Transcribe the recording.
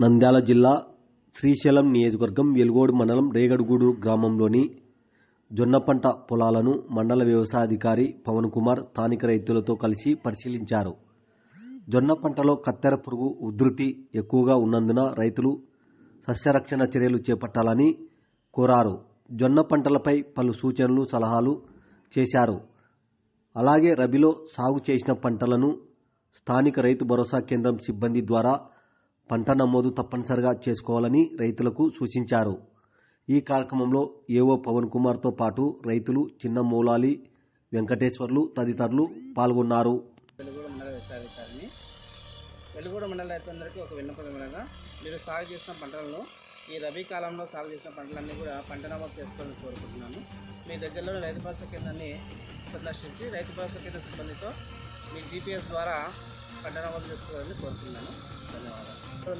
నంద్యాల జిల్లా శ్రీశైలం నియోజకవర్గం వెలుగోడు మండలం రేగడుగూడు గ్రామంలోని జొన్న పంట పొలాలను మండల వ్యవసాయాధికారి పవన్ కుమార్ స్థానిక రైతులతో కలిసి పరిశీలించారు. జొన్న పంటలో కత్తెర పురుగు ఉధృతి ఎక్కువగా ఉన్నందున రైతులు సస్యరక్షణ చర్యలు చేపట్టాలని కోరారు. జొన్న పంటలపై పలు సూచనలు సలహాలు చేశారు. అలాగే రబీలో సాగు చేసిన పంటలను స్థానిక రైతు భరోసా కేంద్రం సిబ్బంది ద్వారా పంట నమోదు తప్పనిసరిగా చేసుకోవాలని రైతులకు సూచించారు. ఈ కార్యక్రమంలో ఏవో పవన్ కుమార్తో పాటు రైతులు చిన్న మూలాలి వెంకటేశ్వర్లు తదితరులు పాల్గొన్నారు. వెలుగూడ మండల మండల రైతులందరికీ ఒక విన్నపం ఏమనగా మీరు సాగు చేసిన పంటలను ఈ రబీ కాలంలో సాగు చేసిన పంటలన్నీ కూడా పంట నమోదు చేసుకోవాలని కోరుకుంటున్నాను. మీ దగ్గరలో రైతు భరోసా కేంద్రాన్ని సందర్శించి రైతు భరోసా కేంద్ర సిబ్బందితో మీ జీపీఎస్ ద్వారా పంట నమోదు చేసుకోవాలని కోరుతున్నాను ధన్యవాదాలు.